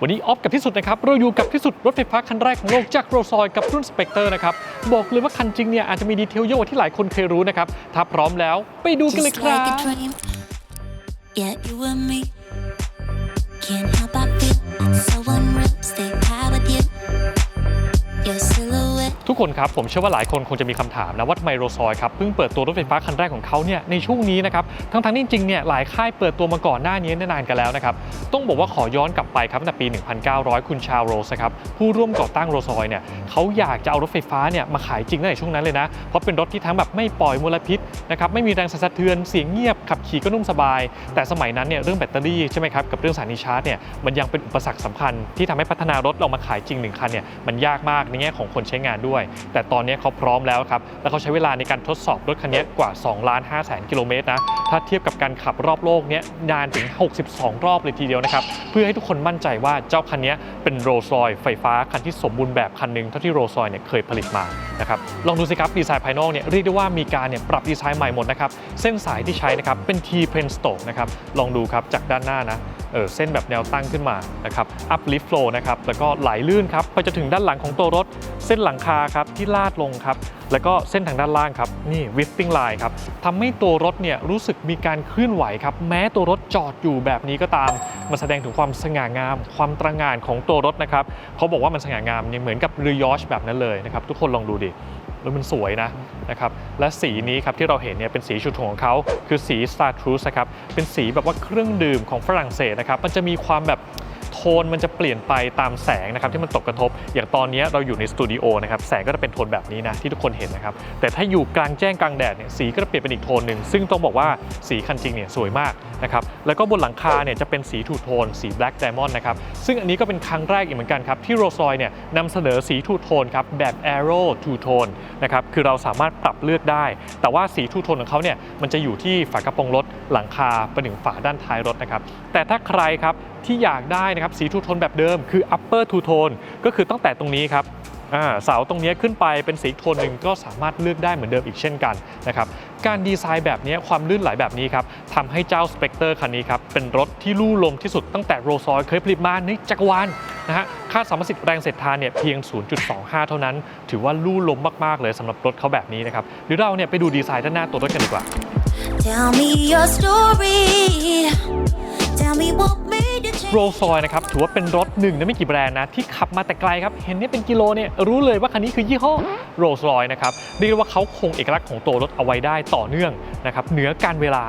วันนี้ออฟกับที่สุดนะครับเราอยู่กับที่สุดรถไฟฟ้าคันแรกของโลกจากโรซอยกับรุ่นสเปกเตอร์นะครับ บอกเลยว่าคันจริงเนี่ยอาจจะมีดีเทลเยอะกว่าที่หลายคนเคยรู้นะครับ ถ้าพร้อมแล้วไปดูกันเลย Just ครั like บ a dream. Yeah, you and me. Can't help but feel so unreal. Stay กคนครับผมเชื่อว่าหลายคนคงจะมีคำถามนะว่าทำไมโรซอยครับเพิ่งเปิดตัวรถไฟฟ้าคันแรกของเขาเนี่ยในช่วงนี้นะครับทั้งทั้งๆที่จริงๆเนี่ยหลายค่ายเปิดตัวมาก่อนหน้านี้นานกันแล้วนะครับต้องบอกว่าขอย้อนกลับไปครับตั้งแต่ปี 1900 คุณชาโรสครับผู้ร่วมก่อตั้งโรซอยเนี่ยเขาอยากจะเอารถไฟฟ้าเนี่ยมาขายจริงตั้งแต่ช่วงนั้นเลยนะเพราะเป็นรถที่ทั้งแบบไม่ปล่อยมลพิษนะครับไม่มีแรงสะเทือนเสียงเงียบขับขี่ก็นุ่มสบาย แต่สมัยนั้นเนี่ยเรื่องแบตเตอรี่ใช่ไหมครับกับเรื่องสายนิชาร์จเนี่ยมันยังเป็นอุปสรรคสำคัญที่ทำให้พัฒนารถเรามาขายจริงหนึ่งคันเนี่ยมันยากมากในแง่ของคนใช้งานด้วยแต่ตอนนี้เขาพร้อมแล้วครับ แล้วเขาใช้เวลาในการทดสอบรถคันนี้กว่า2ล้าน5แสนกิโลเมตรนะ ถ้าเทียบกับการขับรอบโลกเนี่ยนานถึง 62 รอบเลยทีเดียวนะครับ เพื่อให้ทุกคนมั่นใจว่าเจ้าคันนี้เป็นโรลส์รอยไฟฟ้าคันที่สมบูรณ์แบบคันหนึ่งเท่าที่โรลส์รอยเนี่ยเคยผลิตมานะครับ ลองดูสิครับดีไซน์ภายนอกเนี่ยเรียกได้ว่ามีการเนี่ยปรับดีไซน์ใหม่หมดนะครับ เส้นสายที่ใช้นะครับเป็น T p r e n s t o k นะครับ ลองดูครับจากด้านหน้านะเออเส้นแบบแนวตั้งขึ้นมานะครับ uplift flow นะครับ แล้วก็ไหลลื่นครับ ไปจนถึงด้านหลังของตัวรถ เส้นหลังคาครับที่ลาดลงครับแล้วก็เส้นทางด้านล่างครับนี่ whipping line ครับทำให้ตัวรถเนี่ยรู้สึกมีการเคลื่อนไหวครับแม้ตัวรถจอดอยู่แบบนี้ก็ตามมาแสดงถึงความสง่างาม ความตระหง่านของตัวรถนะครับเขาบอกว่ามันสง่างามเนี่ยเหมือนกับเรือยอชแบบนั้นเลยนะครับทุกคนลองดูดิแล้วมันสวยนะนะครับและสีนี้ครับที่เราเห็นเนี่ยเป็นสีชุดของเขาคือสี Star t r u c e นะครับเป็นสีแบบว่าเครื่องดื่มของฝรั่งเศสนะครับมันจะมีความแบบ โทนมันจะเปลี่ยนไปตามแสงนะครับที่มันตกกระทบ อย่างตอนนี้เราอยู่ในสตูดิโอนะครับแสงก็จะเป็นโทนแบบนี้นะที่ทุกคนเห็นนะครับแต่ถ้าอยู่กลางแจ้งกลางแดดเนี่ยสีก็จะเปลี่ยนเป็นอีกโทนหนึ่งซึ่งต้องบอกว่าสีคันจริงเนี่ยสวยมากนะครับแล้วก็บนหลังคาเนี่ยจะเป็นสีทูโทน สี Black Diamond นะครับซึ่งอันนี้ก็เป็นครั้งแรกอีกเหมือนกันครับที่โรซอยเนี่ยนำเสนอสีทูโทนครับแบบ Aero Two Tone นะครับคือเราสามารถปรับเลือกได้ แต่ว่าสีทูโทนของเขาเนี่ยมันจะอยู่ที่ฝากระโปรงรถหลังคาไปถึงฝาด้านท้ายรถนะครับแต่ถ้าใครครับ ที่อยากได้นะครับสีทูโทนแบบเดิมคือ upper two tone ก็คือตั้งแต่ตรงนี้ครับเสาตรงนี้ขึ้นไปเป็นสีโทนหนึ่งก็สามารถเลือกได้เหมือนเดิมอีกเช่นกันนะครับการดีไซน์แบบนี้ความลื่นไหลแบบนี้ครับทำให้เจ้า Spectre คันนี้ครับเป็นรถที่ลู่ลมที่สุดตั้งแต่โรซอยเคยผลิตมาในจักรวาลนะฮะค่าสามสิทธิ์แรงเสร็จทานเนี่ยเพียง 0.25 เท่านั้น ถือว่าลู่ลมมากๆเลยสำหรับรถเขาแบบนี้นะครับเดี๋ยวเราเนี่ยไปดูดีไซน์ด้านหน้าตัวรถกันดีกว่า Tell me your story. โรล s อยนะครับถือว่าเป็นรถหนึ่งในไม่กี่แบรนด์นะที่ขับมาแต่ไกลครับ เห็นเนี่ยเป็นกิโลเนี่ยรู้เลยว่าคันนี้คือยี่ห้อโรล s อยนะครับเรียกว่าเขาคงเอกลักษณ์ของตัวรถเอาไว้ได้ต่อเนื่องนะครับเหนือการเวลา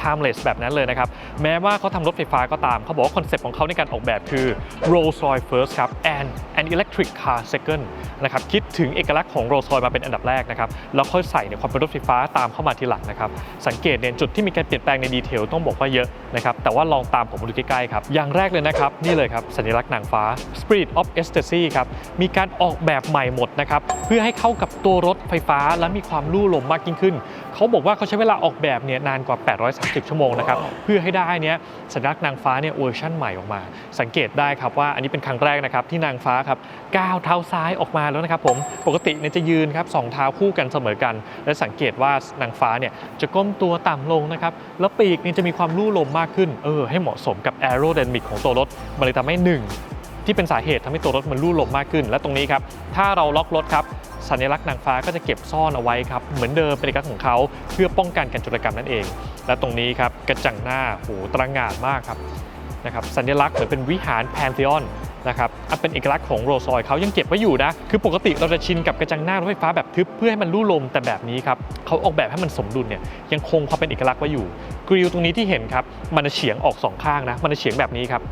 timeless แบบนั้นเลยนะครับ แม้ว่าเขาทำรถไฟฟ้าก็ตามเขาบอกว่าคอนเซ็ปต์ของเขาในการออกแบบคือ Rolls Royce first ครับ and an electric car second นะครับคิดถึงเอกลักษณ์ของ Rolls Royce มาเป็นอันดับแรกนะครับแล้วค่อยใส่ในความเป็นรถไฟฟ้าตามเข้ามาทีหลังนะครับสังเกตเนี่ยจุดที่มีการเปลี่ยนแปลงในดีเทลต้องบอกว่าเยอะนะครับแต่ว่าลองตามผมมาดูใกล้ๆครับอย่างแรกเลยนะครับ นี่เลยครับ สัญลักษณ์หนังฟ้า Spirit of Ecstasy ครับ มีการออกแบบใหม่หมดนะครับ เพื่อให้เข้ากับตัวรถไฟฟ้าและมีความลู่ลมมากยิ่งขึ้น เขาบอกว่าเขาใช้เวลาออกแบบเนี่ยนานกว่า 830 ชั่วโมงนะครับเพื่อให้ได้เนี่ยสัญลักษณ์นางฟ้าเนี่ยเวอร์ชั่นใหม่ออกมา สังเกตได้ครับว่าอันนี้เป็นครั้งแรกนะครับที่นางฟ้าครับก้าวเท้าซ้ายออกมาแล้วนะครับผมปกติเนี่ยจะยืนครับสองเท้าคู่กันเสมอกัน และสังเกตว่านางฟ้าเนี่ยจะก้มตัวต่ำลงนะครับแล้วปีกเนี่ยจะมีความลู่ลมมากขึ้นเออให้เหมาะสมกับแอโร d y นามิกของตัวรถมันเลยทำให้หนึ่ง ที่เป็นสาเหตุทำให้ตัวรถมันลู่ลมมากขึ้น และตรงนี้ครับถ้าเราล็อกรถครับสัญลักษณ์นางฟ้าก็จะเก็บซ่อนเอาไว้ครับเหมือนเดิมเป็นเอกลักษณ์ของเขาเพื่อป้องกันการจุลกรรมนั่นเอง และตรงนี้ครับกระจังหน้าโหตระหง่านมากครับนะครับสัญลักษณ์เหมือนเป็นวิหารแพนเทออนนะครับอันเป็นเอกลักษณ์ของโรลส์รอยเขายังเก็บไว้อยู่นะ คือปกติเราจะชินกับกระจังหน้ารถไฟฟ้าแบบทึบเพื่อให้มันลู่ลม แต่แบบนี้ครับเขาออกแบบให้มันสมดุลเนี่ยยังคงความเป็นเอกลักษณ์ไว้อยู่ กริลตรงนี้ที่เห็นครับ มันจะเฉียงออกสองข้างนะ มันจะเฉียงแบบนี้ครับ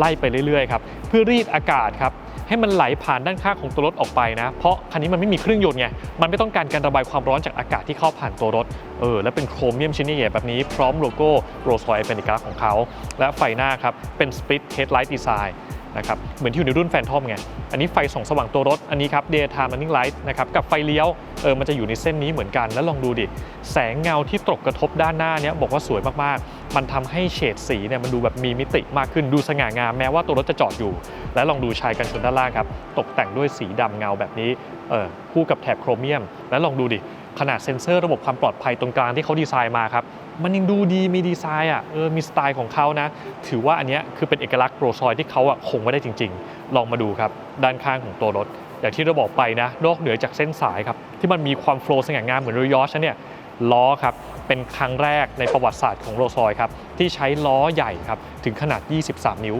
ไล่ไปเรื่อยๆครับเพื่อรีดอากาศครับให้มันไหลผ่านด้านข้างของตัวรถออกไปนะ เพราะคันนี้มันไม่มีเครื่องยนต์ไง มันไม่ต้องการการระบายความร้อนจากอากาศที่เข้าผ่านตัวรถ เออ และเป็นโครเมียมชิ้นใหญ่แบบนี้พร้อมโลโก้โรลส์รอยเป็นเอกลักษณ์ของเขา และไฟหน้าครับ เป็น split headlight design นะครับเหมือนที่อยู่ในรุ่นแฟนทอมไง อันนี้ไฟส่องสว่างตัวรถ อันนี้ครับ daytime running light นะครับกับไฟเลี้ยวเออมันจะอยู่ในเส้นนี้เหมือนกันแล้วลองดูดิ แสงเงาที่ตกกระทบด้านหน้าเนี้ยบอกว่าสวยมากๆ มันทำให้เฉดสีเนี่ยมันดูแบบมีมิติมากขึ้นดูสง่างามแม้ว่าตัวรถจะจอดอยู่ และลองดูชายกันชนด้านล่างครับตกแต่งด้วยสีดำเงาแบบนี้เออคู่กับแถบโครเมียม แล้วลองดูดิขนาดเซ็นเซอร์ระบบความปลอดภัยตรงกลางที่เขาดีไซน์มาครับ มันยังดูดีมีดีไซน์อะเออมีสไตล์ของเขานะ ถือว่าอันนี้คือเป็นเอกลักษณ์โรซอยที่เขาอะคงไว้ได้จริง ๆ ลองมาดูครับ ด้านข้างของตัวรถ อย่างที่เราบอกไปนะ นอกเหนือจากเส้นสายครับ ที่มันมีความโฟล์สง่างามเหมือนรยอชเนี่ยล้อครับ เป็นครั้งแรกในประวัติศาสตร์ของโรซอยครับที่ใช้ล้อใหญ่ครับถึงขนาด 23 นิ้ว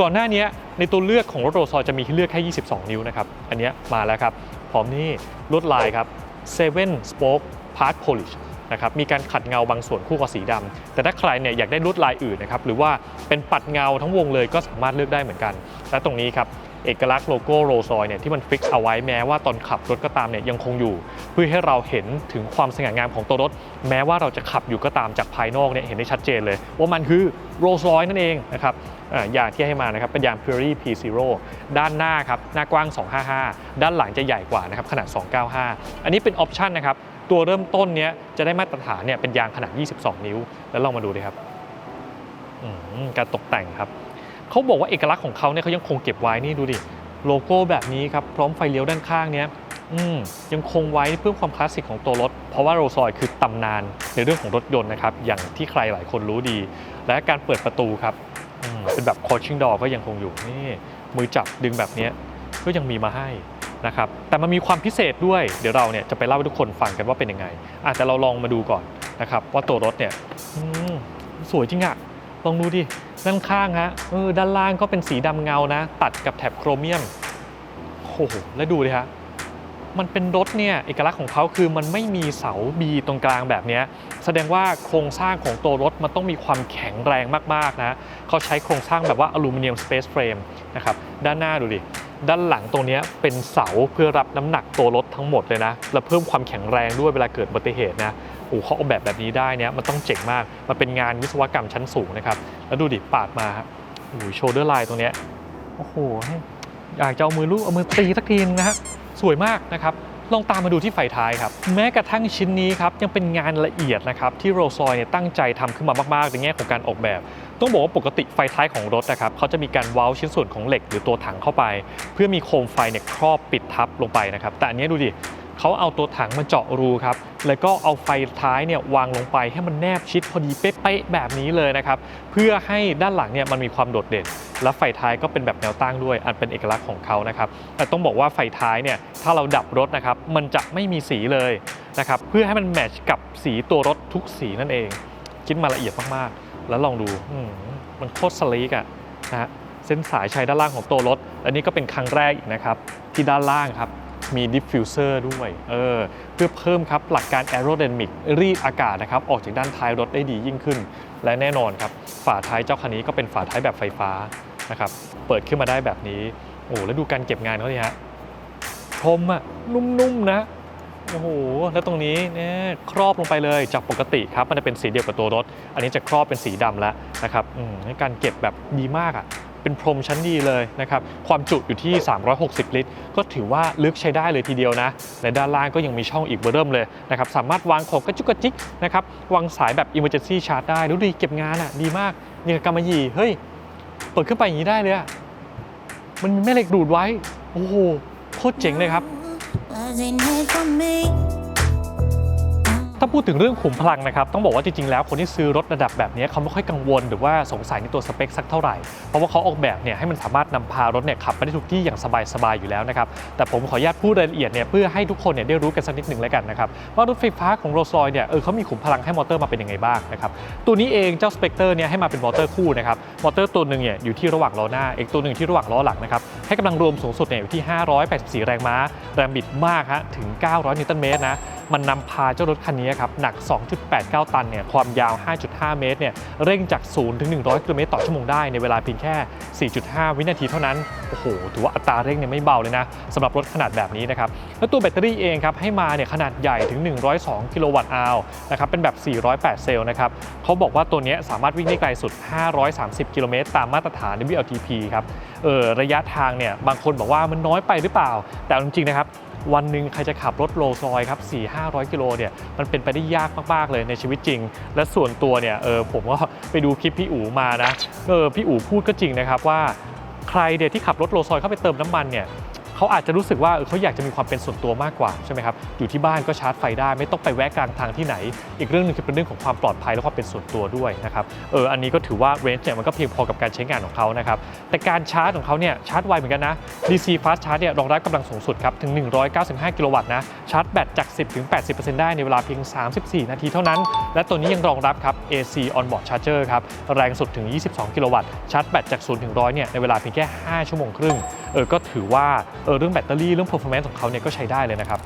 ก่อนหน้านี้ในตัวเลือกของรถโรลส์รอยจะมีให้เลือกแค่ 22 นิ้วนะครับ อันเนี้ยมาแล้วครับ พร้อมนี่ลวดลายครับ Seven Spoke Part Polish นะครับมีการขัดเงาบางส่วนคู่กับสีดำแต่ถ้าใครเนี่ยอยากได้ลวดลายอื่นนะครับหรือว่าเป็นปัดเงาทั้งวงเลยก็สามารถเลือกได้เหมือนกัน และตรงนี้ครับเอกลักษณ์โลโก้โรลส์รอยซ์เนี่ยที่มันฟิกเอาไว้แม้ว่าตอนขับรถก็ตามเนี่ยยังคงอยู่ เพื่อให้เราเห็นถึงความสง่างามของตัวรถ แม้ว่าเราจะขับอยู่ก็ตามจากภายนอกเนี่ยเห็นได้ชัดเจนเลย ว่ามันคือโรลส์รอยซ์นั่นเองนะครับยางที่ให้มานะครับเป็นยาง Purely P0 ด้านหน้าครับหน้ากว้าง 255 ด้านหลังจะใหญ่กว่านะครับขนาด 295 อันนี้เป็นออปชันนะครับ ตัวเริ่มต้นเนี้ยจะได้มาตรฐานเนี่ยเป็นยางขนาด 22 นิ้ว แล้วลองมาดูเลยครับการตกแต่งครับเขาบอกว่าเอกลักษณ์ของเขาเนี่ยเขายังคงเก็บไว้นี่ดูดิโลโก้แบบนี้ครับพร้อมไฟเลี้ยวด้านข้างเนี้ยยังคงไว้เพื่อความคลาสสิกของตัวรถ เพราะว่าโรลส์รอยซ์คือตำนานในเรื่องของรถยนต์นะครับ อย่างที่ใครหลายคนรู้ดี และการเปิดประตูครับเป็นแบบ coaching door ก็ยังคงอยู่นี่มือจับดึงแบบนี้ก็ยังมีมาให้ นะครับแต่มันมีความพิเศษด้วยเดี๋ยวเราเนี่ยจะไปเล่าให้ทุกคนฟังกันว่าเป็นยังไงอะแต่เราลองมาดูก่อนนะครับว่าตัวรถเนี่ยสวยจริงอะลองดูดิด้านข้างฮะเออด้านล่างก็เป็นสีดำเงานะ ตัดกับแถบโครเมียมโอ้โหแล้วดูดิฮะ มันเป็นรถเนี่ยเอกลักษณ์ของเขาคือมันไม่มีเสาบีตรงกลางแบบนี้แสดงว่าโครงสร้างของตัวรถมันต้องมีความแข็งแรงมากๆนะเขาใช้โครงสร้างแบบว่าอลูมิเนียมสเปซเฟรมนะครับด้านหน้าดูดิด้านหลังตรงเนี้ยเป็นเสาเพื่อรับน้ำหนักตัวรถทั้งหมดเลยนะ และเพิ่มความแข็งแรงด้วยเวลาเกิดอุบัติเหตุนะโอ้เขาออกแบบแบบนี้ได้เนี่ยมันต้องเจ๋งมาก มันเป็นงานวิศวกรรมชั้นสูงนะครับ แล้วดูดิปาดมาฮะโอ้โหโชเดอร์ไลน์ตรงเนี้ยโอ้โหอยากจะเอามือลูกเอามือตีสักทีนึงนะฮะ สวยมากนะครับลองตามมาดูที่ไฟท้ายครับ แม้กระทั่งชิ้นนี้ครับยังเป็นงานละเอียดนะครับที่โรลส์รอยเนี่ยตั้งใจทำขึ้นมามากๆ ในแง่ของการออกแบบ ต้องบอกว่าปกติไฟท้ายของรถนะครับเขาจะมีการเว้าชิ้นส่วนของเหล็กหรือตัวถังเข้าไป เพื่อมีโคมไฟเนี่ยครอบปิดทับลงไปนะครับแต่อันนี้ดูดิ เขาเอาตัวถังมาเจาะรูครับ แล้วก็เอาไฟท้ายเนี่ยวางลงไปให้มันแนบชิดพอดีเป๊ะๆแบบนี้เลยนะครับ เพื่อให้ด้านหลังเนี่ยมันมีความโดดเด่น และไฟท้ายก็เป็นแบบแนวตั้งด้วย อันเป็นเอกลักษณ์ของเขานะครับ แต่ต้องบอกว่าไฟท้ายเนี่ยถ้าเราดับรถนะครับ มันจะไม่มีสีเลยนะครับ เพื่อให้มันแมทช์กับสีตัวรถทุกสีนั่นเอง คิดมาละเอียดมากๆ แล้วลองดูมันโคตรสลีกอะนะฮะเส้นสายใช้ด้านล่างของตัวรถ อันนี้ก็เป็นครั้งแรกอีกนะครับที่ด้านล่างครับ มีดิฟฟิวเซอร์ด้วยเออเพื่อเพิ่มครับหลักการแอโร d y น a มิกรีดอากาศนะครับออกจากด้านท้ายรถได้ดียิ่งขึ้น และแน่นอนครับฝาท้ายเจ้าคันนี้ก็เป็นฝาท้ายแบบไฟฟ้านะครับเปิดขึ้นมาได้แบบนี้โอ้แล้วดูการเก็บงานเขาดิฮะพรมอะนุ่มๆนะโอ้โห แล้วตรงนี้เนี่ยครอบลงไปเลยจากปกติครับ มันจะเป็นสีเดียวกับตัวรถ อันนี้จะครอบเป็นสีดำแล้วนะครับอืมการเก็บแบบดีมากอะ เป็นพรมชั้นดีเลยนะครับ ความจุอยู่ที่ 360 ลิตร ก็ถือว่าลึกใช้ได้เลยทีเดียวนะและด้านล่างก็ยังมีช่องอีกเบอร์เริ่มเลยนะครับ สามารถวางของกระจุกกระจิกนะครับ วางสายแบบ emergency charge ได้ดูดีเก็บงานอะดีมากนี่กับกำมะหยี่เฮ้ย เปิดขึ้นไปอย่างนี้ได้เลยอะมันมีแม่เหล็กดูดไว้ โอ้โห โคตรเจ๋งเลยครับ ถ้าพูดถึงเรื่องขุมพลังนะครับต้องบอกว่าจริงๆแล้วคนที่ซื้อรถระดับแบบนี้เขาไม่ค่อยกังวล หรือว่าสงสัยในตัวสเปคสักเท่าไหร่ เพราะว่าเขาออกแบบเนี่ยให้มันสามารถนำพารถเนี่ยขับไปได้ทุกที่อย่างสบายๆอยู่แล้วนะครับแต่ผมขออนุญาตพูดรายละเอียดเนี่ยเพื่อให้ทุกคนเนี่ยได้รู้กันสักนิดหนึ่งแล้วกันนะครับว่ารถไฟฟ้าของโรลส์รอยเนี่ยเออเขามีขุมพลังให้มอเตอร์มาเป็นยังไงบ้างนะครับตัวนี้เองเจ้าสเปกเตอร์เนี่ยให้มาเป็นมอเตอร์คู่นะครับมอเตอร์ตัวหนึ่งเนี่ยอยู่ที่ระหว่างล้อหน้าอีกตัวหนึ่งที่ระหว่างล้อหลังนะครับให้กำลังรวมสูงสุดเนี่ยอยู่ที่ 584 แรงม้าแรงบิดมากฮะถึง 900 นิวตันเมตรนะ มันนำพาเจ้ารถคันนี้ครับหนัก 2.89 ตันเนี่ยความยาว 5.5 เมตรเนี่ยเร่งจาก 0 ถึง 100 กิโลเมตรต่อชั่วโมงได้ในเวลาเพียงแค่ 4.5 วินาทีเท่านั้น โอ้โห ถือว่าอัตราเร่งเนี่ยไม่เบาเลยนะสำหรับรถขนาดแบบนี้นะครับ แล้วตัวแบตเตอรี่เองครับให้มาเนี่ยขนาดใหญ่ถึง 102 กิโลวัตต์อาวนะครับเป็นแบบ 408 เซลล์นะครับเขาบอกว่าตัวนี้สามารถวิ่งได้ไกลสุด 530 กิโลเมตรตามมาตรฐาน WLTP ครับเออระยะทางเนี่ยบางคนบอกว่ามันน้อยไปหรือเปล่า แต่จริงๆนะครับ วันหนึ่งใครจะขับรถโลซอยครับ4 500 กิโลเนี่ยมันเป็นไปได้ยากมาก ๆ เลยในชีวิตจริง และส่วนตัวเนี่ยเออผมก็ไปดูคลิปพี่อู๋มานะเออพี่อู๋พูดก็จริงนะครับว่าใครเดี่ยที่ขับรถโลซอยเข้าไปเติมน้ำมันเนี่ย เขาอาจจะรู้สึกว่าเออเขาอยากจะมีความเป็นส่วนตัวมากกว่าใช่ไหมครับอยู่ที่บ้านก็ชาร์จไฟได้ ไม่ต้องไปแวะกลางทางที่ไหน อีกเรื่องหนึงคือเป็นเรื่องของความปลอดภัยและความเป็นส่วนตัวด้วยนะครับเอออันนี้ก็ถือว่าเรนจ์เนี่ยมันก็เพียงพอกับการใช้งานของเขานะครับแต่การชาร์จของเขาเนี่ยชาร์จไวเหมือนกันนะ DC Fast Charge เนี่ยรองรับกำลังสูงสุดครับถึง 195 กิโลวัตต์นะชาร์จแบตจาก 10ถึง80%ได้ในเวลาเพียง 34 นาทีเท่านั้น และตัวนี้ยังรองรับครับ AC Onboard Charger ครับแรงสุดถึง 22 กิโลวัตต์ชาร์จแบตจาก0ถึง100เนี่ยในเวลาเพียงแค่ 5 ชั่วโมงครึ่ง เออก็ถือว่าเออเรื่องแบตเตอรี่เรื่อง performance ของเขาเนี่ยก็ใช้ได้เลยนะครับ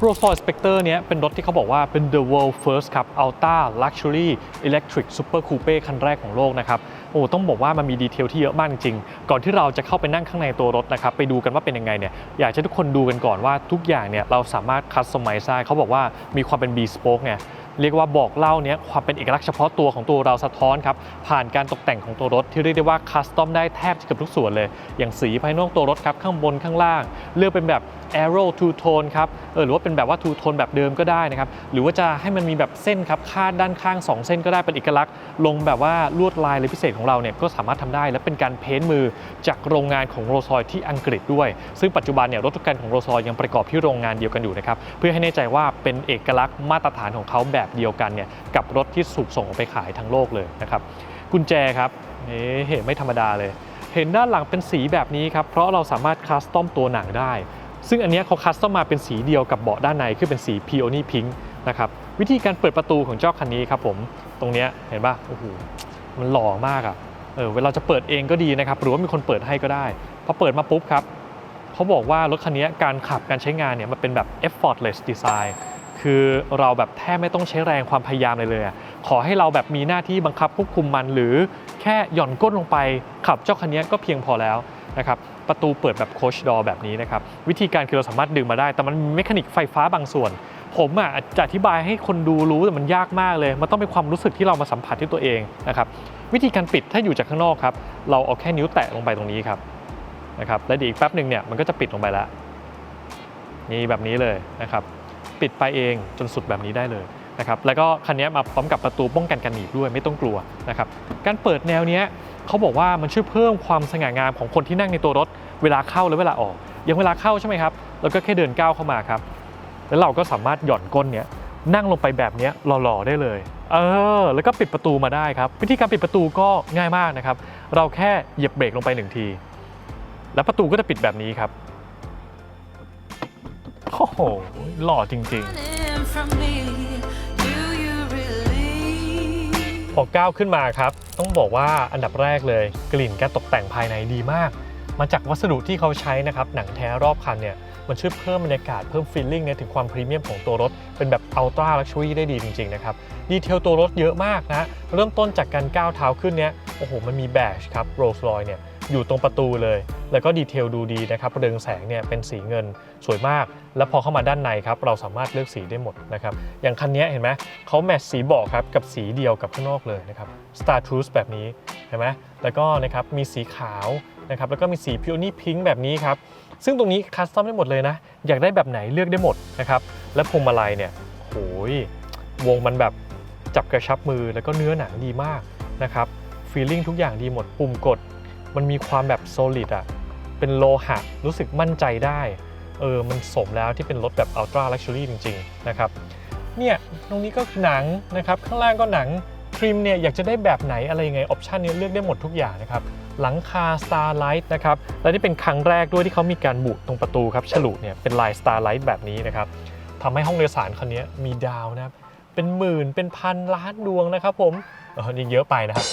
โรลส์รอยสเปกเตอร์เนี้ยเป็นรถที่เขาบอกว่าเป็น the world first ครับ Ultra Luxury Electric Super Coupe คันแรกของโลกนะครับโอ้ต้องบอกว่ามันมีดีเทลที่เยอะมากจริงๆ ก่อนที่เราจะเข้าไปนั่งข้างในตัวรถนะครับ ไปดูกันว่าเป็นยังไงเนี่ยอยากให้ทุกคนดูกันก่อนว่าทุกอย่างเนี่ยเราสามารถคัสตอมไมซ์ได้เขาบอกว่ามีความเป็น bespoke ไง เรียกว่าบอกเล่าเนี้ยความเป็นเอกลักษณ์เฉพาะตัวของตัวเราสะท้อนครับผ่านการตกแต่งของตัวรถที่เรียกได้ว่าคัสตอมได้แทบจะเกือบทุกส่วนเลย อย่างสีภายนอกตัวรถครับข้างบนข้างล่าง เลือกเป็นแบบ Aero Two Tone ครับเออหรือว่าเป็นแบบว่า Two Tone แบบเดิมก็ได้นะครับหรือว่าจะให้มันมีแบบเส้นครับคาดด้านข้าง 2 เส้นก็ได้เป็นเอกลักษณ์ ลงแบบว่าลวดลายเลยพิเศษของเราเนี่ยก็สามารถทำได้ และเป็นการเพ้นมือจากโรงงานของโรซอยที่อังกฤษด้วย ซึ่งปัจจุบันเนี่ยรถทุกคันของโรซอยยังประกอบที่โรงงานเดียวกันอยู่นะครับเพื่อให้แน่ใจว่าเป็นเอกลักษณ์มาตรฐานของเขาแบบเดียวกันเนี่ยกับรถที่สูกส่งออกไปขายทั้งโลกเลยนะครับกุญแจครับเอ๊ะไม่ธรรมดาเลย เห็นด้านหลังเป็นสีแบบนี้ครับเพราะเราสามารถคัสตอมตัวหนังได้ ซึ่งอันนี้เขาคัสตอมมาเป็นสีเดียวกับเบาะด้านในคือเป็นสี Peony Pink นะครับวิธีการเปิดประตูของเจ้าคันนี้ครับผมตรงนี้เห็นป่ะโอ้โหมันหล่อมากอะ่ะเออเวลาจะเปิดเองก็ดีนะครับหรือว่ามีคนเปิดให้ก็ได้พอเปิดมาปุ๊บครับเขาบอกว่ารถคันนี้การขับการใช้งานเนี่ยมันเป็นแบบ effortless design คือเราแบบแทบไม่ต้องใช้แรงความพยายามเลยเลยขอให้เราแบบมีหน้าที่บังคับควบคุมมัน หรือแค่หย่อนก้นลงไป ขับเจ้าคันนี้ก็เพียงพอแล้วนะครับประตูเปิดแบบโคชดอแบบนี้นะครับวิธีการคือเราสามารถดึงมาได้ แต่มันมีเมคานิกไฟฟ้าบางส่วน ผมอะจะอธิบายให้คนดูรู้แต่มันยากมากเลย มันต้องเป็นความรู้สึกที่เรามาสัมผัสที่ตัวเองนะครับวิธีการปิดถ้าอยู่จากข้างนอกครับเราเอาแค่นิ้วแตะลงไปตรงนี้ครับนะครับแล้วเดี๋ยวอีกแป๊บหนึ่งเนี่ยมันก็จะปิดลงไปแล้วนี่แบบนี้เลยนะครับ ปิดไปเองจนสุดแบบนี้ได้เลยนะครับแล้วก็คันนี้มาพร้อมกับประตูป้องกันการหนีบด้วยไม่ต้องกลัวนะครับการเปิดแนวนี้เขาบอกว่ามันช่วยเพิ่มความสง่างามของคนที่นั่งในตัวรถเวลาเข้าและเวลาออกอย่างเวลาเข้าใช่ไหมครับเราก็แค่เดินก้าวเข้ามาครับแล้วเราก็สามารถหย่อนก้นเนี้ยนั่งลงไปแบบนี้หล่อๆได้เลยเออแล้วก็ปิดประตูมาได้ครับวิธีการปิดประตูก็ง่ายมากนะครับ เราแค่เหยียบเบรกลงไปหนึ่งที แล้วประตูก็จะปิดแบบนี้ครับ โอ้โห หล่อจริงๆ พอก้าวขึ้นมาครับ ต้องบอกว่าอันดับแรกเลย กลิ่นการตกแต่งภายในดีมาก มาจากวัสดุที่เขาใช้นะครับ หนังแท้รอบคันเนี่ย มันช่วยเพิ่มบรรยากาศเพิ่มฟีลลิ่งเนี่ยถึงความพรีเมียมของตัวรถ เป็นแบบอัลตร้าลักชัวรี่ได้ดีจริง ๆ นะครับ ดีเทลตัวรถเยอะมากนะ เริ่มต้นจากการก้าวเท้าขึ้นเนี่ย โอ้โห มันมีแบชครับโรลส์รอยเนี่ย อยู่ตรงประตูเลย แล้วก็ดีเทลดูดีนะครับเรืองแสงเนี่ยเป็นสีเงินสวยมาก แล้วพอเข้ามาด้านในครับเราสามารถเลือกสีได้หมดนะครับอย่างคันนี้เห็นไหมเขาแมทสีเบาะครับกับสีเดียวกับข้างนอกเลยนะครับ Star t r u t h แบบนี้เห็นไหมแล้วก็นะครับมีสีขาวนะครับแล้วก็มีสี Peony Pink แบบนี้ครับซึ่งตรงนี้คัสตอมได้หมดเลยนะ อยากได้แบบไหนเลือกได้หมดนะครับและพวงมาลัยเนี่ยโหยวงมันแบบจับกระชับมือแล้วก็เนื้อหนังดีมากนะครับฟีลลิ่งทุกอย่างดีหมดปุ่มกด มันมีความแบบโซลิดอะเป็นโลหะรู้สึกมั่นใจได้เออมันสมแล้วที่เป็นรถแบบอัลตร้าลักชัวรี่จริงๆนะครับเนี่ยตรงนี้ก็หนังนะครับ ข้างล่างก็หนังทริมเนี่ยอยากจะได้แบบไหนอะไรยังไงออปชันนี้เลือกได้หมดทุกอย่างนะครับหลังคา Starlight นะครับและนี่เป็นครั้งแรกด้วยที่เขามีการบุตรงประตูครับฉลุเนี่ยเป็นลาย Starlight แบบนี้นะครับทำให้ห้องโดยสารคันนี้มีดาวนะครับเป็นหมื่นเป็นพันล้านดวงนะครับผมเออนี่เยอะไปนะครับ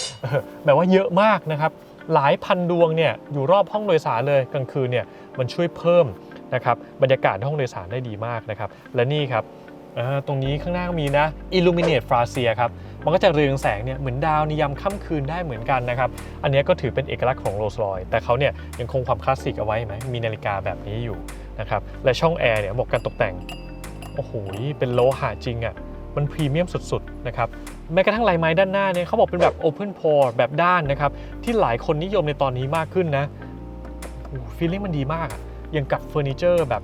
แบบว่าเยอะมากนะครับ หลายพันดวงเนี่ยอยู่รอบห้องโดยสารเลยกลางคืนเนี่ยมันช่วยเพิ่มนะครับบรรยากาศห้องโดยสารได้ดีมากนะครับและนี่ครับตรงนี้ข้างหน้ามีนะ Illuminate f r a s i a ครับ มันก็จะเรืองแสงเนี่ยเหมือนดาวในยามค่ำคืนได้เหมือนกันนะครับ อันนี้ก็ถือเป็นเอกลักษณ์ของ Rolls Royce แต่เขาเนี่ยยังคงความคลาสสิกเอาไว้ไหมมีนาฬิกาแบบนี้อยู่นะครับ และช่องแอร์เนี่ยบอกการตกแต่ง โอ้โห เป็นโลหะจริงอะ่ะ มันพรีเมียมสุดๆนะครับ แม้กระทั่งลายไม้ด้านหน้าเนี่ยเขาบอกเป็นแบบ Open p o r แบบด้านนะครับ ที่หลายคนนิยมในตอนนี้มากขึ้นนะฟีลลิ่งมันดีมากอย่างกับเฟอร์นิเจอร์แบบ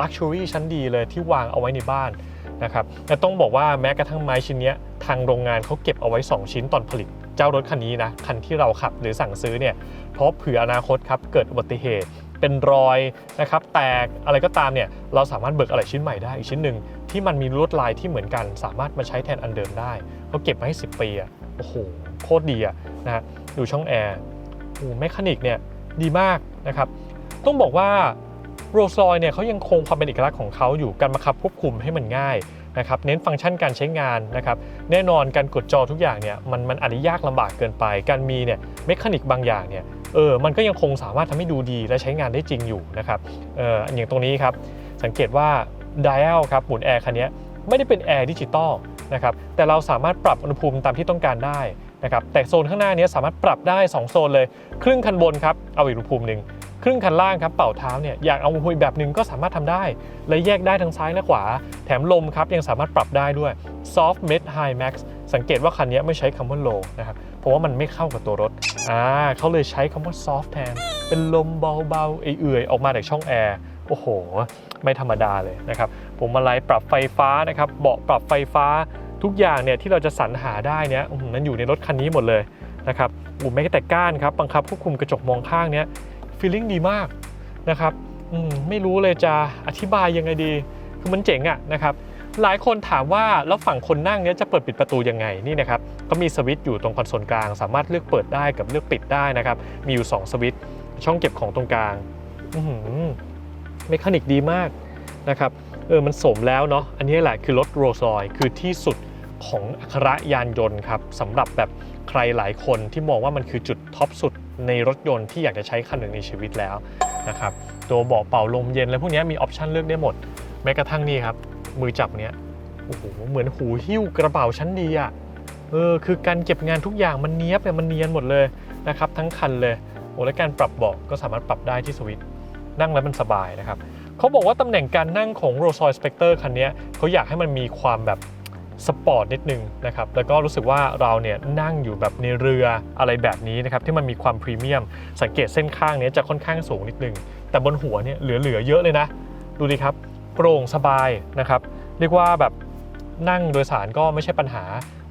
ลักชัวรี่ชั้นดีเลยที่วางเอาไว้ในบ้านนะครับแต่ต้องบอกว่าแม้กระทั่งไม้ชิ้นเนี้ยทางโรงงานเขาเก็บเอาไว้ 2 ชิ้นตอนผลิต เจ้ารถคันนี้นะ คันที่เราขับหรือสั่งซื้อเนี่ยเพราะเผื่ออนาคตครับเกิดอุบัติเหตุ เป็นรอยนะครับแตกอะไรก็ตามเนี่ยเราสามารถเบิกอะไรชิ้นใหม่ได้อีกชิ้นหนึ่งที่มันมีลวดลายที่เหมือนกันสามารถมาใช้แทนอันเดิมได้เขาเก็บมาให้ 10 ปีอะโอ้โหโคตรดีอะนะฮะดูช่องแอร์โอ้แมคานิกเนี่ยดีมากนะครับต้องบอกว่าโรลส์รอยเนี่ยเขายังคงความเป็นเอกลักษณ์ของเขาอยู่การบังคับควบคุมให้มันง่ายนะครับเน้นฟังก์ชันการใช้งานนะครับแน่นอนการกดจอทุกอย่างเนี่ยมันมันอาจจะยากลำบากเกินไป การมีเนี่ยเมคานิกบางอย่างเนี่ย เออมันก็ยังคงสามารถทำให้ดูดีและใช้งานได้จริงอยู่นะครับเอออย่างตรงนี้ครับสังเกตว่า dial ครับหมุนแอร์คันนี้ไม่ได้เป็นแอร์ดิจิตอลนะครับแต่เราสามารถปรับอุณหภูมิตามที่ต้องการได้นะครับแต่โซนข้างหน้านี้สามารถปรับได้ 2 โซนเลย ครึ่งคันบนครับเอาอีกอุณหภูมิหนึ่ง ครึ่งคันล่างครับเป่าเท้าเนี่ยอยากเอาอุณหภูมิแบบหนึ่งก็สามารถทำได้ และแยกได้ทั้งซ้ายและขวา แถมลมครับยังสามารถปรับได้ด้วย soft mid high max สังเกตว่าคันนี้ไม่ใช้คำว่า low นะครับเพราะว่ามันไม่เข้ากับตัวรถอ่าเขาเลยใช้คำว่า soft แทน เป็นลมเบาๆเอื่อยๆออกมาจากช่องแอร์โอ้โห ไม่ธรรมดาเลยนะครับผมมาไล่ปรับไฟฟ้านะครับเบาะปรับไฟฟ้าทุกอย่างเนี่ยที่เราจะสรรหาได้เนี่ยมันอยู่ในรถคันนี้หมดเลยนะครับอูไม่แต่ก้านครับบังคับควบคุมกระจกมองข้างเนี้ย ฟีลลิ่งดีมากนะครับมไม่รู้เลยจะอธิบายยังไงดี คือมันเจ๋งอะนะครับหลายคนถามว่าแล้วฝั่งคนนั่งเนี้ยจะเปิดปิดประตูยังไงนี่นะครับก็มีสวิตช์อยู่ตรงคอนโซลกลาง สามารถเลือกเปิดได้กับเลือกปิดได้นะครับ มีอยู่ 2 สวิตช์ช่องเก็บของตรงกลางอื้อหือเมคานิกดีมากนะครับเออมันสมแล้วเนาะอันนี้แหละคือรถโรลส์รอยคือที่สุดของอัครยานยนต์ครับสำหรับแบบใครหลายคนที่มองว่ามันคือจุดท็อปสุด ในรถยนต์ที่อยากจะใช้คันหนึ่งในชีวิตแล้วนะครับตัวเบาะเป่าลมเย็นอะไรพวกนี้มีออปชันเลือกได้หมด แม้กระทั่งนี่ครับ มือจับเนี้ยโอ้โหเหมือนหูหิ้วกระเป๋าชั้นดีอะ่ะเออคือการเก็บงานทุกอย่างมันเนี้ยบเนี่ยมันเนียนหมดเลยนะครับทั้งคันเลยโอ้และการปรับเบาะก็สามารถปรับได้ที่สวิตนั่งแล้วมันสบายนะครับเขาบอกว่าตำแหน่งการนั่งของ Rolls Royce Spectre คันนี้เขาอยากให้มันมีความแบบ สปอร์ตนิดนึงนะครับแล้วก็รู้สึกว่าเราเนี่ยนั่งอยู่แบบในเรืออะไรแบบนี้นะครับที่มันมีความพรีเมียม สังเกตเส้นข้างนี้จะค่อนข้างสูงนิดนึง แต่บนหัวเนี่ยเหลือๆเยอะเลยนะ ดูดิครับ โปร่งสบายนะครับ เรียกว่าแบบ นั่งโดยสารก็ไม่ใช่ปัญหา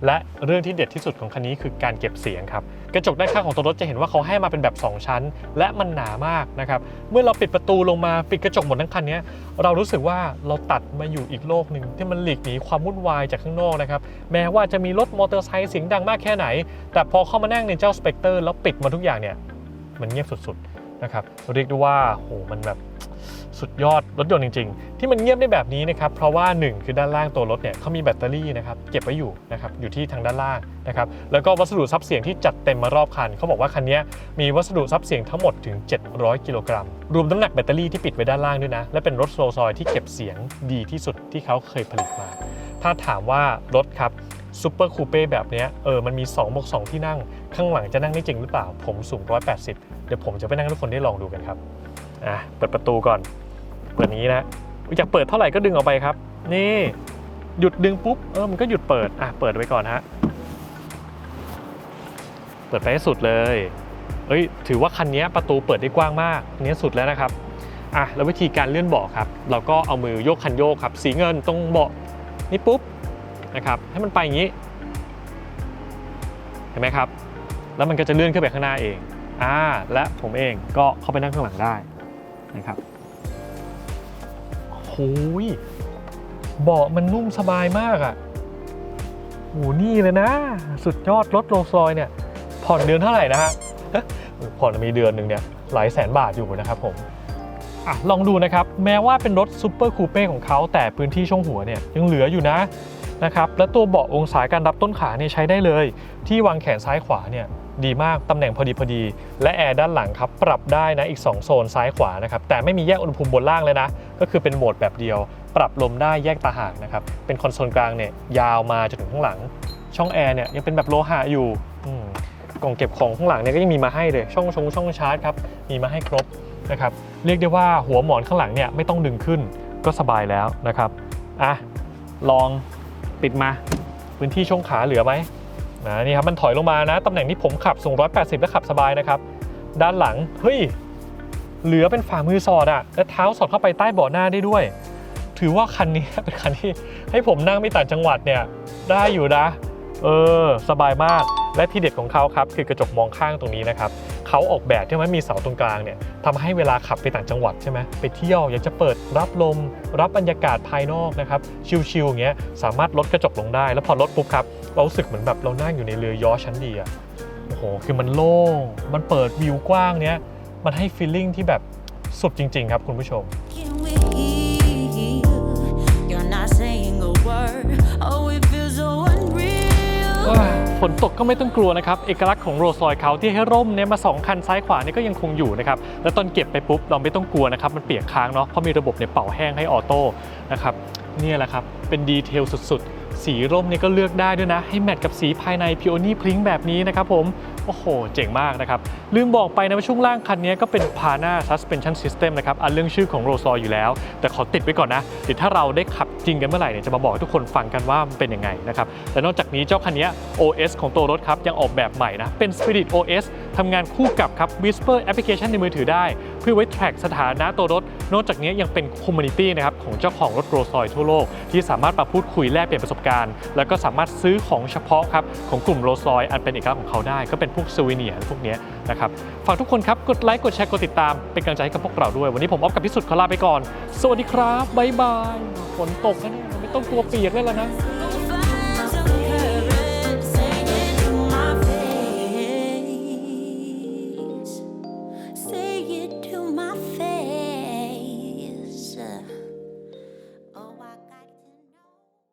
และเรื่องที่เด็ดที่สุดของคันนี้คือการเก็บเสียงครับ กระจกด้านข้างของตัวรถจะเห็นว่าเขาให้มาเป็นแบบ 2 ชั้น และมันหนามากนะครับ เมื่อเราปิดประตูลงมาปิดกระจกหมดทั้งคันนี้เรารู้สึกว่าเราตัดมาอยู่อีกโลกหนึ่งที่มันหลีกหนีความวุ่นวายจากข้างนอกนะครับ แม้ว่าจะมีรถมอเตอร์ไซค์เสียงดังมากแค่ไหน แต่พอเข้ามานั่งในเจ้าสเปกเตอร์แล้วปิดมาทุกอย่างเนี่ย มันเงียบสุดๆนะครับ เรียกได้ว่าโหมันแบบ สุดยอดรถยนต์จริง ๆ ที่มันเงียบได้แบบนี้นะครับเพราะว่า 1 คือด้านล่างตัวรถเนี่ยเขามีแบตเตอรี่นะครับเก็บไว้อยู่นะครับอยู่ที่ทางด้านล่างนะครับแล้วก็วัสดุซับเสียงที่จัดเต็มมารอบคันเขาบอกว่าคันนี้มีวัสดุซับเสียงทั้งหมดถึง 700 กิโลกรัม รวมน้ำหนักแบตเตอรี่ที่ปิดไว้ด้านล่างด้วยนะและเป็นรถโรลส์รอยที่เก็บเสียงดีที่สุดที่เขาเคยผลิตมา ถ้าถามว่ารถครับซูเปอร์คูเป้แบบนี้เออมันมี2บวก2ที่นั่ง ข้างหลังจะนั่งได้จริงหรือเปล่า ผมสูง 180 เดี๋ยวผมจะไปนั่งทุกคนได้ลองดูกันครับอะเปิดประตูก่อน เปิดอย่างนี้นะอยากเปิดเท่าไหร่ก็ดึงออกไปครับ นี่หยุดดึงปุ๊บเออมันก็หยุดเปิดอะเปิดไว้ก่อนฮะเปิดไปให้สุดเลยเอ้ยถือว่าคันนี้ประตูเปิดได้กว้างมากอันนี้สุดแล้วนะครับอะแล้ววิธีการเลื่อนเบาะครับ เราก็เอามือโยกคันโยกครับ สีเงินตรงเบาะนี่ปุ๊บนะครับให้มันไปอย่างนี้ เห็นไหมครับ แล้วมันก็จะเลื่อนขึ้นไปข้างหน้าเองอ่าและผมเองก็เข้าไปนั่งข้างหลังได้นะครับ ยเบาะมันนุ่มสบายมากอะ่ะโหนี่เลยนะ สุดยอดรถโรลส์รอยเนี่ย ผ่อนเดือนเท่าไหร่นะฮะผ่อนมีเดือนหนึ่งเนี่ยหลายแสนบาทอยู่นะครับผมอะลองดูนะครับ แม้ว่าเป็นรถซูเปอร์คูเป้ของเขาแต่พื้นที่ช่องหัวเนี่ยยังเหลืออยู่นะนะครับและตัวเบาะองศาการรับต้นขาเนี่ยใช้ได้เลย ที่วางแขนซ้ายขวาเนี่ย ดีมาก ตำแหน่งพอดีพอดี และแอร์ด้านหลังครับ ปรับได้นะอีก 2 โซนซ้ายขวานะครับ แต่ไม่มีแยกอุณหภูมิบนล่างเลยนะ ก็คือเป็นโหมดแบบเดียว ปรับลมได้แยกตาหากนะครับ เป็นคอนโซลกลางเนี่ยยาวมาจนถึงข้างหลัง ช่องแอร์เนี่ยยังเป็นแบบโลหะอยู่กล่องเก็บของข้างหลังเนี่ยก็ยังมีมาให้เลย ช่องชงช่องชาร์จครับ มีมาให้ครบนะครับ เรียกได้ว่าหัวหมอนข้างหลังเนี่ยไม่ต้องดึงขึ้น ก็สบายแล้วนะครับ อะ ลองปิดมา พื้นที่ช่องขาเหลือไหม นะนี่ครับมันถอยลงมานะตำแหน่งที่ผมขับสูง 180 และขับสบายนะครับ ด้านหลังเฮ้ยเหลือเป็นฝ่ามือสอดอะและเท้าสอดเข้าไปใต้เบาะหน้าได้ด้วยถถือว่าคันนี้เป็นคันที่ให้ผมนั่งไม่ต่างจังหวัดเนี่ยได้อยู่นะ เออ สบายมากและที่เด็ดของเขาครับคือกระจกมองข้างตรงนี้นะครับ เขาออกแบบที่มันมีเสาตรงกลางเนี่ยทำให้เวลาขับไปต่างจังหวัดใช่ไหมไปเที่ยวอยากจะเปิดรับลม รับบรรยากาศภายนอกนะครับชิลๆอย่างเงี้ยสามารถลดกระจกลงได้ แล้วพอลดปุ๊บครับเรารู้สึกเหมือนแบบเรานั่งอยู่ในเรือยอชต์ชั้นดีอะโอ้โหคือมันโล่งมันเปิดวิวกว้างเนี้ยมันให้ฟีลลิ่งที่แบบสุดจริง ๆ ครับคุณผู้ชม Can we heal? You're not saying a word. Oh, it feels so unreal. ฝนตกก็ไม่ต้องกลัวนะครับ เอกลักษณ์ของโรลส์รอยเขาที่ให้ร่มเนี่ยมา 2 คันซ้ายขวานี่ก็ยังคงอยู่นะครับ แล้วตอนเก็บไปปุ๊บ เราไม่ต้องกลัวนะครับ มันเปียกค้างเนาะเพราะมีระบบเนี่ยเป่าแห้งให้ออโต้นะครับเนี่ยแหละครับ เป็นดีเทลสุดๆ สีร่มเนี่ยก็เลือกได้ด้วยนะ ให้แมทกับสีภายในพิโอนี่พริ้งแบบนี้นะครับผม โอ้โห เจ๋งมากนะครับ ลืมบอกไปนะว่าช่วงล่างคันนี้ก็เป็น Pana Suspension System นะครับ อันเรื่องชื่อของโรซอยอยู่แล้ว แต่ขอติดไว้ก่อนนะ เดี๋ยวถ้าเราได้ขับจริงกันเมื่อไหร่เนี่ยจะมาบอกทุกคนฟังกันว่ามันเป็นยังไงนะครับ และนอกจากนี้เจ้าคันนี้ OS ของตัวรถครับ ยังออกแบบใหม่นะ เป็น Spirit OS ทำงานคู่กับครับ Whisper Application ในมือถือได้ เพื่อไว้ track สถานะตัวรถ นอกจากนี้ยังเป็น Community นะครับของเจ้าของรถโรซอยทั่วโลก ที่สามารถมาพูดคุยแลกเปลี่ยนประสบการณ์ แล้วก็สามารถซื้อของเฉพาะครับของกลุ่มโรซอยอันเป็นเอกลักษณ์ของเขาได้ ก็เป็นพวกซูวิเนียพวกนี้นะครับฝากทุกคนครับกดไลค์กดแชร์กดติดตามเป็นกำลังใจให้กับพวกเราด้วย วันนี้ผมออฟกับพิสุทธิ์ขอลาไปก่อน สวัสดีครับบ๊ายบายฝนตกนะเนี่ยไม่ต้องกลัวเปียกเลยแล้วนะ